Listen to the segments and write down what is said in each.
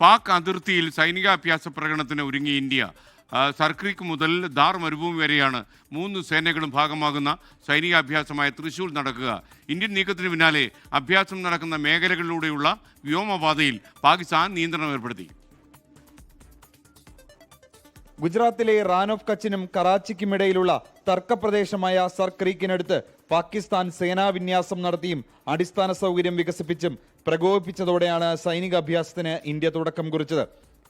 പാക് അതിർത്തിയിൽ സൈനികാഭ്യാസ പ്രകടനത്തിന് ഒരുങ്ങി ഇന്ത്യ സർക്രീക്ക് മുതൽ ദാർ മരുഭൂമി വരെയാണ് മൂന്ന് സേനകളും ഭാഗമാകുന്ന സൈനികാഭ്യാസമായ തൃശൂർ നടക്കുക. ഇന്ത്യൻ നീക്കത്തിന് പിന്നാലെ അഭ്യാസം നടക്കുന്ന മേഖലകളിലൂടെയുള്ള വ്യോമപാതയിൽ പാകിസ്ഥാൻ നിയന്ത്രണം ഏർപ്പെടുത്തി. ഗുജറാത്തിലെ റാൻ ഓഫ് കച്ചിനും കറാച്ചിക്കുമിടയിലുള്ള തർക്കപ്രദേശമായ സർ ക്രീക്കിനടുത്ത് പാകിസ്ഥാൻ സേനാവിന്യാസം നടത്തിയും അടിസ്ഥാന സൗകര്യം വികസിപ്പിച്ചും പ്രകോപിപ്പിച്ചതോടെയാണ് സൈനിക അഭ്യാസത്തിന് ഇന്ത്യ തുടക്കം കുറിച്ചത്.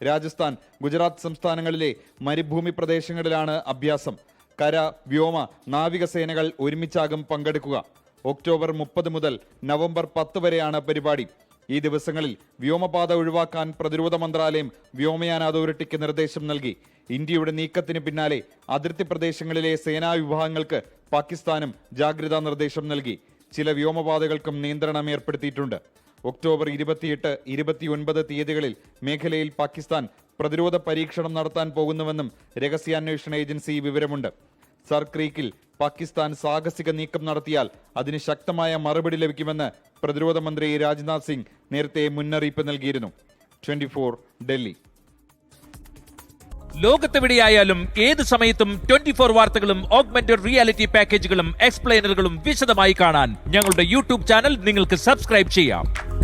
രാജസ്ഥാൻ ഗുജറാത്ത് സംസ്ഥാനങ്ങളിലെ മരുഭൂമി പ്രദേശങ്ങളിലാണ് അഭ്യാസം. കര വ്യോമ നാവികസേനകൾ ഒരുമിച്ചാകും പങ്കെടുക്കുക. ഒക്ടോബർ മുപ്പത് മുതൽ നവംബർ പത്ത് വരെയാണ് പരിപാടി. ഈ ദിവസങ്ങളിൽ വ്യോമപാത ഒഴിവാക്കാൻ പ്രതിരോധ മന്ത്രാലയം വ്യോമയാന അതോറിറ്റിക്ക് നിർദ്ദേശം നൽകി. ഇന്ത്യയുടെ നീക്കത്തിന് പിന്നാലെ അതിർത്തി പ്രദേശങ്ങളിലെ സേനാ വിഭാഗങ്ങൾക്ക് പാകിസ്ഥാനും ജാഗ്രതാ നിർദ്ദേശം നൽകി. ചില വ്യോമപാതകൾക്കും നിയന്ത്രണം ഏർപ്പെടുത്തിയിട്ടുണ്ട്. ഒക്ടോബർ ഇരുപത്തിയെട്ട് ഇരുപത്തിയൊൻപത് തീയതികളിൽ മേഖലയിൽ പാകിസ്ഥാൻ പ്രതിരോധ പരീക്ഷണം നടത്താൻ പോകുന്നുവെന്നും രഹസ്യാന്വേഷണ ഏജൻസി വിവരമുണ്ട്. സർക്രീക്കിൽ പാകിസ്ഥാൻ സാഹസിക നീക്കം നടത്തിയാൽ അതിന് ശക്തമായ മറുപടി ലഭിക്കുമെന്ന് പ്രതിരോധ മന്ത്രി രാജ്നാഥ് സിംഗ് നേരത്തെ മുന്നറിയിപ്പ് നൽകിയിരുന്നു. Twenty four Delhi. ലോകത്തെവിടെയായാലും ഏത് സമയത്തും ട്വന്റി ഫോർ വാർത്തകളും ഓഗ്മെന്റഡ് റിയാലിറ്റി പാക്കേജുകളും എക്സ്പ്ലെയിനറുകളും വിശദമായി കാണാൻ ഞങ്ങളുടെ യൂട്യൂബ് ചാനൽ നിങ്ങൾക്ക് സബ്സ്ക്രൈബ് ചെയ്യാം.